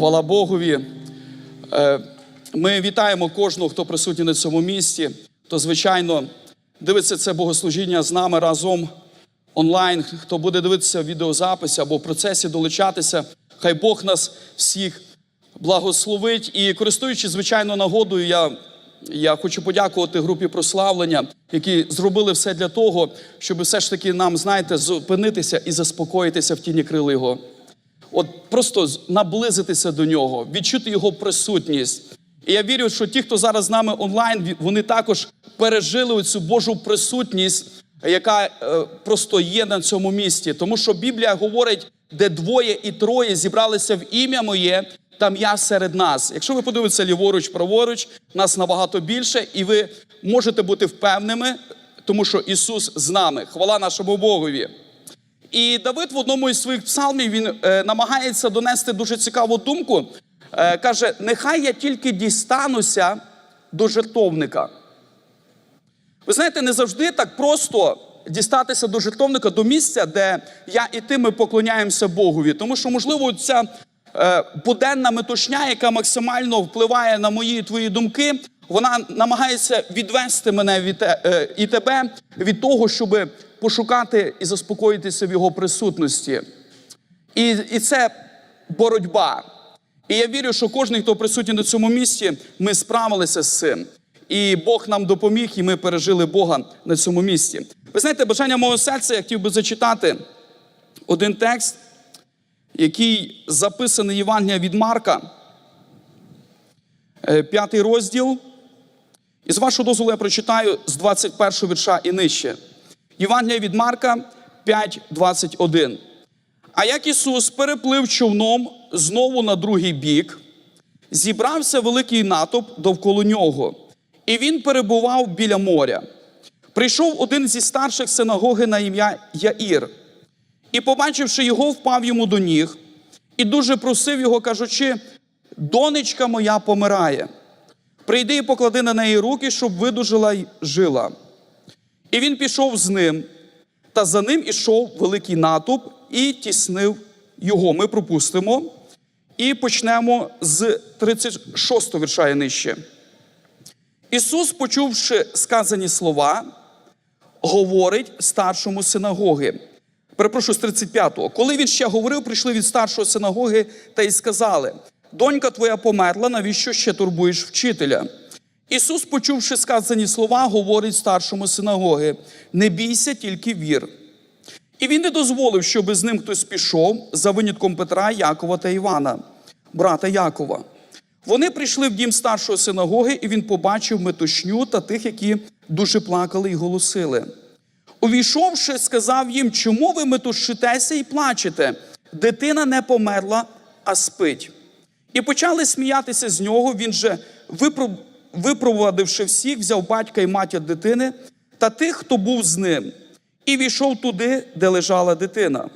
Хвала Богові. Е, Ми вітаємо кожного, хто присутній на цьому місці. То, звичайно, дивиться це богослужіння з нами разом онлайн. Хто буде дивитися в відеозаписі або в процесі долучатися, хай Бог нас всіх благословить. І користуючись, звичайно, нагодою, я, я хочу подякувати групі прославлення, які зробили все для того, щоб все ж таки нам, знаєте, зупинитися і заспокоїтися в тіні крил Його. От просто наблизитися до нього, відчути його присутність. І я вірю, що ті, хто зараз з нами онлайн, вони також пережили цю Божу присутність, яка е, просто є на цьому місці. Тому що Біблія говорить, де двоє і троє зібралися в ім'я моє, там я серед нас. Якщо ви подивитеся ліворуч, праворуч, нас набагато більше, і ви можете бути впевненими, тому що Ісус з нами. Хвала нашому Богові. І Давид в одному із своїх псалмів він е, намагається донести дуже цікаву думку. Е, каже: нехай я тільки дістануся до жертовника. Ви знаєте, не завжди так просто дістатися до жертовника, до місця, де я і ти ми поклоняємося Богові. Тому що, можливо, ця е, буденна метушня, яка максимально впливає на мої і твої думки, вона намагається відвести мене від, е, і тебе від того, щоб пошукати і заспокоїтися в його присутності. І, і це боротьба. І я вірю, що кожен, хто присутній на цьому місці, ми справилися з цим. І Бог нам допоміг, і ми пережили Бога на цьому місці. Ви знаєте, бажання мого серця, я хотів би зачитати один текст, який записаний Євангелія від Марка, е, п'ятий розділ. І з вашого дозволу я прочитаю з 21 вірша і нижче. Євангелія від Марка 5:21. А як Ісус переплив човном знову на другий бік, зібрався великий натовп довкола нього, і він перебував біля моря. Прийшов один зі старших синагоги на ім'я Яїр, і, побачивши його, впав йому до ніг, і дуже просив його, кажучи: донечка моя помирає. Прийди і поклади на неї руки, щоб видужила й жила. І він пішов з ним, та за ним ішов великий натовп і тіснив його. Ми пропустимо і почнемо з 36 вірша і нижче. Ісус, почувши сказані слова, говорить старшому синагоги. Перепрошую, з 35-го. Коли він ще говорив, прийшли від старшого синагоги та й сказали: Донька твоя померла, навіщо ще турбуєш вчителя? Ісус, почувши сказані слова, говорить старшому синагоги: Не бійся, тільки вір. І він не дозволив, щоб з ним хтось пішов за винятком Петра, Якова та Івана, брата Якова. Вони прийшли в дім старшої синагоги, і він побачив метушню та тих, які дуже плакали і голосили. Увійшовши, сказав їм, чому ви метушитеся і плачете? Дитина не померла, а спить. І почали сміятися з нього. Він же, випро- випровадивши всіх, взяв батька і матір дитини та тих, хто був з ним, і війшов туди, де лежала дитина.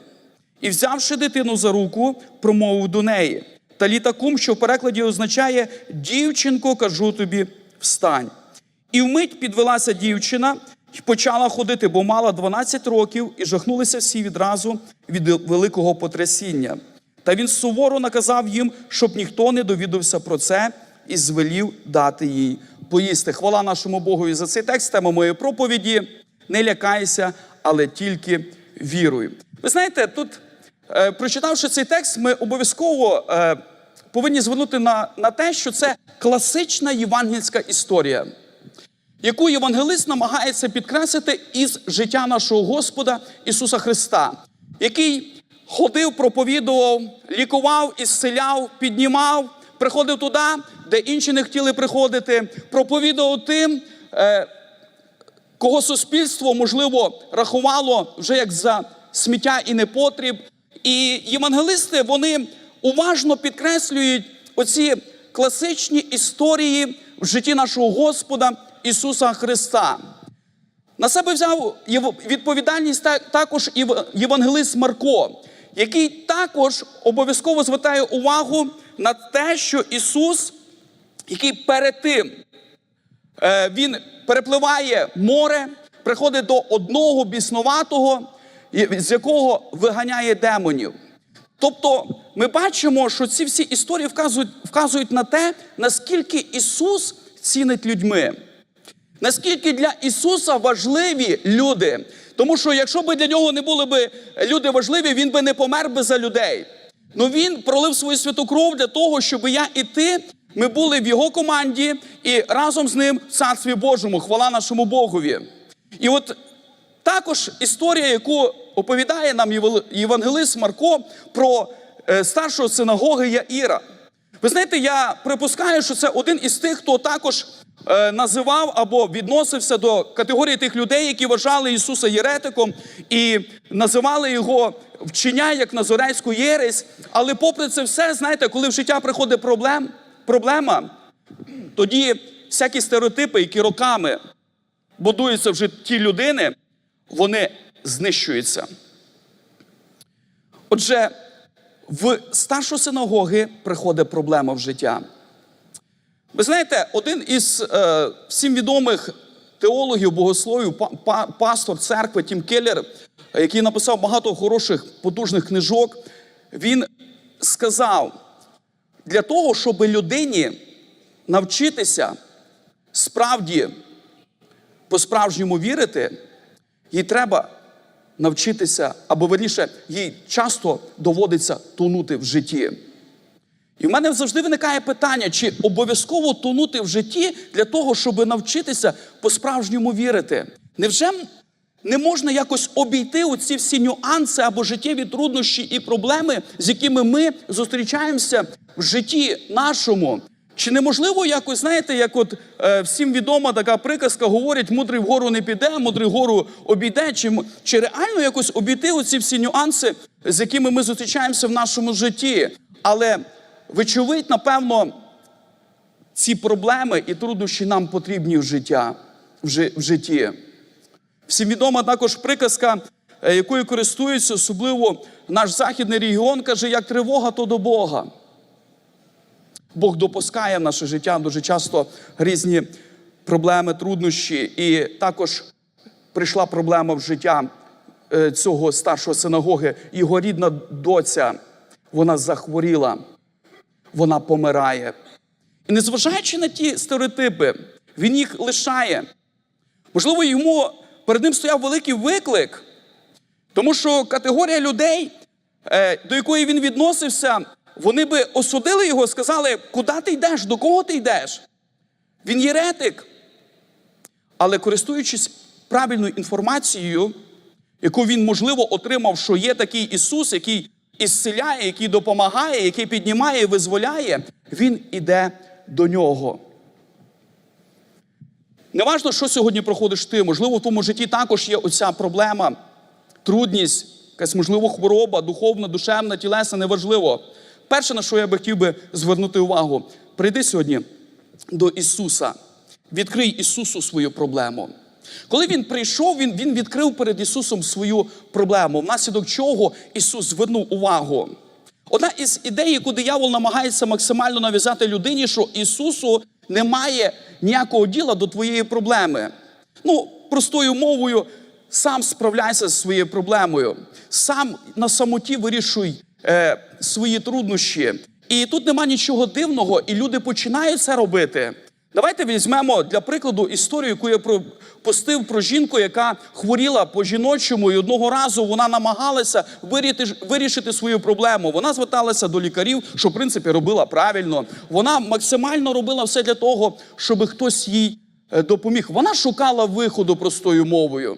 І, взявши дитину за руку, промовив до неї. Та літакум, що в перекладі означає дівчинко, кажу тобі, встань. І вмить підвелася дівчина і почала ходити, бо мала 12 років, і жахнулися всі відразу від великого потрясіння. Та він суворо наказав їм, щоб ніхто не довідався про це, і звелів дати їй поїсти. Хвала нашому Богові за цей текст, тема моєї проповіді. Не лякайся, але тільки віруй. Ви знаєте, тут, е, прочитавши цей текст, ми обов'язково е, повинні звернути на, на те, що це класична євангельська історія яку євангелист намагається підкреслити із життя нашого Господа Ісуса Христа, який ходив, проповідував, лікував, ісцеляв, піднімав, приходив туди, де інші не хотіли приходити, проповідував тим, е, кого суспільство, можливо, рахувало вже як за сміття і непотріб. І євангелисти вони уважно підкреслюють оці класичні історії в житті нашого Господа Ісуса Христа. На себе взяв відповідальність також євангелист Марко, який також обов'язково звертає увагу на те, що Ісус, який перед тим Е, він перепливає море, приходить до одного біснуватого, з якого виганяє демонів. Тобто ми бачимо, що ці всі історії вказують, вказують на те, наскільки Ісус цінить людьми. Наскільки для Ісуса важливі люди. Тому що якщо б для нього не були б люди важливі, він би не помер би за людей. Ну він пролив свою святу кров для того, щоб я і ти, ми були в його команді і разом з ним в царстві Божому. Хвала нашому Богові. І от також історія, яку оповідає нам євангелист Марко про е, старшого синагоги Яїра. Ви знаєте, я припускаю, що це один із тих, хто також е, називав або відносився до категорії тих людей, які вважали Ісуса єретиком і називали його вчення як назорецьку єресь. Але попри це все, знаєте, коли в життя приходить проблем, проблема, тоді всякі стереотипи, які роками будуються в житті людини, вони знищуються. Отже, в старшої синагоги приходить проблема в життя. Ви знаєте, один із е, всім відомих теологів, богословів, па- па- пастор церкви Тім Келлер, який написав багато хороших потужних книжок, він сказав: для того, щоб людині навчитися справді по-справжньому вірити, їй треба навчитися, або верніше, їй часто доводиться тонути в житті. І в мене завжди виникає питання, чи обов'язково тонути в житті для того, щоб навчитися по-справжньому вірити. Невже не можна якось обійти оці всі нюанси або життєві труднощі і проблеми, з якими ми зустрічаємося в житті нашому? Чи неможливо якось, знаєте, як от е, всім відома така приказка, говорять, мудрий вгору не піде, мудрий вгору обійде. Чи, чи реально якось обійти оці всі нюанси, з якими ми зустрічаємося в нашому житті? Але вочевидь, напевно, ці проблеми і труднощі нам потрібні в, життя, в, жи- в житті. Всім відома також приказка, е, якою користується особливо наш західний регіон, каже, як тривога, то до Бога. Бог допускає в наше життя дуже часто різні проблеми, труднощі. І також прийшла проблема в життя е, цього старшого синагоги. Його рідна доця, вона захворіла, вона помирає. І незважаючи на ті стереотипи, він їх лишає. Можливо, йому перед ним стояв великий виклик, тому що категорія людей, е, до якої він відносився, вони би осудили його, сказали, куди ти йдеш, до кого ти йдеш? Він єретик. Але користуючись правильною інформацією, яку він, можливо, отримав, що є такий Ісус, який ісцеляє, який допомагає, який піднімає і визволяє, він іде до нього. Неважно, що сьогодні проходиш ти, можливо, в тому житті також є оця проблема, трудність, якась, можливо, хвороба, духовна, душевна, тілесна, неважливо. Перше, на що я би хотів би звернути увагу, прийди сьогодні до Ісуса, відкрий Ісусу свою проблему. Коли він прийшов, він, він відкрив перед Ісусом свою проблему, внаслідок чого Ісус звернув увагу. Одна із ідей, яку диявол намагається максимально нав'язати людині, що Ісусу немає ніякого діла до твоєї проблеми. Ну, простою мовою, сам справляйся зі своєю проблемою, сам на самоті вирішуй е, свої труднощі. І тут нема нічого дивного, і люди починають це робити. Давайте візьмемо для прикладу історію, яку я пропустив про жінку, яка хворіла по жіночому, і одного разу вона намагалася вирішити, свою проблему. Вона зверталася до лікарів, що в принципі робила правильно. Вона максимально робила все для того, щоб хтось їй е, допоміг. Вона шукала виходу простою мовою.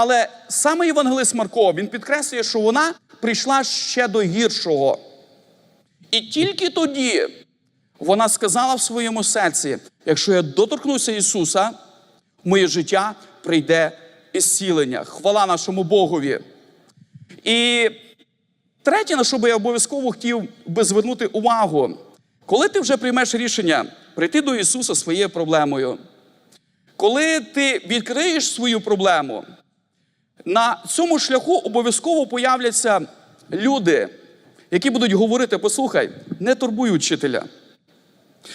Але саме Євангелист Марко він підкреслює, що вона прийшла ще до гіршого. І тільки тоді вона сказала в своєму серці: якщо я доторкнуся Ісуса, моє життя прийде ісцілення. Хвала нашому Богові. І третє, на що би я обов'язково хотів би звернути увагу, коли ти вже приймеш рішення прийти до Ісуса своєю проблемою, коли ти відкриєш свою проблему, на цьому шляху обов'язково появляться люди, які будуть говорити: послухай, не турбуй учителя.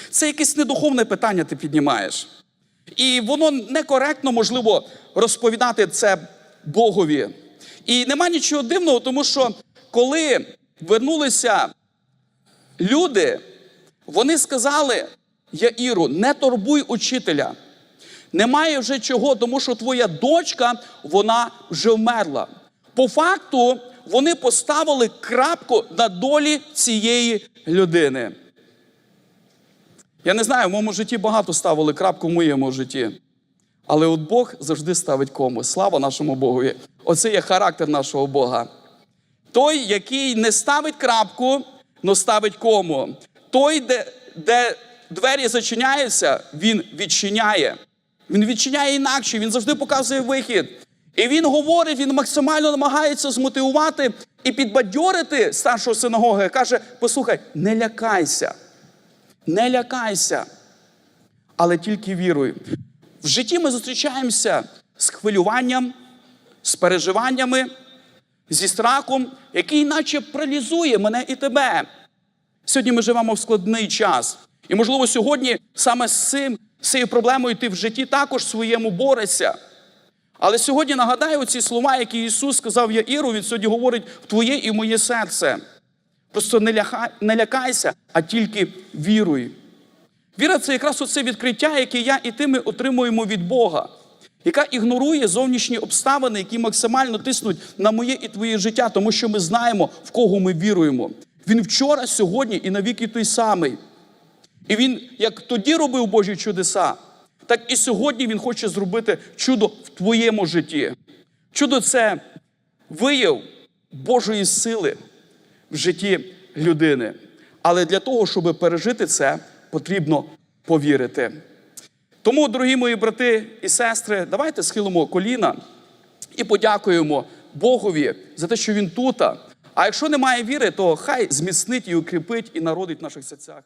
Це якесь недуховне питання ти піднімаєш. І воно некоректно, можливо, розповідати це Богові. І нема нічого дивного, тому що коли вернулися люди, вони сказали Яїру, не турбуй учителя. Немає вже чого, тому що твоя дочка, вона вже вмерла. По факту, вони поставили крапку на долі цієї людини. Я не знаю, в моєму житті багато ставили крапку в моєму житті. Але от Бог завжди ставить кому. Слава нашому Богові. Оце є характер нашого Бога. Той, який не ставить крапку, но ставить кому. Той, де, де двері зачиняються, він відчиняє. Він відчиняє інакше, він завжди показує вихід. І він говорить, він максимально намагається змотивувати і підбадьорити старшого синагоги. Каже: послухай, не лякайся, не лякайся, але тільки віруй. В житті ми зустрічаємося з хвилюванням, з переживаннями, зі страхом, який наче паралізує мене і тебе. Сьогодні ми живемо в складний час. І, можливо, сьогодні саме з цим, цією проблемою ти в житті також своєму борешся. Але сьогодні нагадаю ці слова, які Ісус сказав Яїру, Він сьогодні говорить в твоє і в моє серце. Просто не, ляха, не лякайся, а тільки віруй. Віра це якраз оце відкриття, яке я і ти ми отримуємо від Бога, яка ігнорує зовнішні обставини, які максимально тиснуть на моє і твоє життя, тому що ми знаємо, в кого ми віруємо. Він вчора, сьогодні і навіки той самий. І він, як тоді робив Божі чудеса, так і сьогодні він хоче зробити чудо в твоєму житті. Чудо це вияв Божої сили в житті людини. Але для того, щоб пережити це, потрібно повірити. Тому, дорогі мої брати і сестри, давайте схилимо коліна і подякуємо Богові за те, що Він тут. А якщо немає віри, то хай зміцнить і укріпить і народить в наших серцях.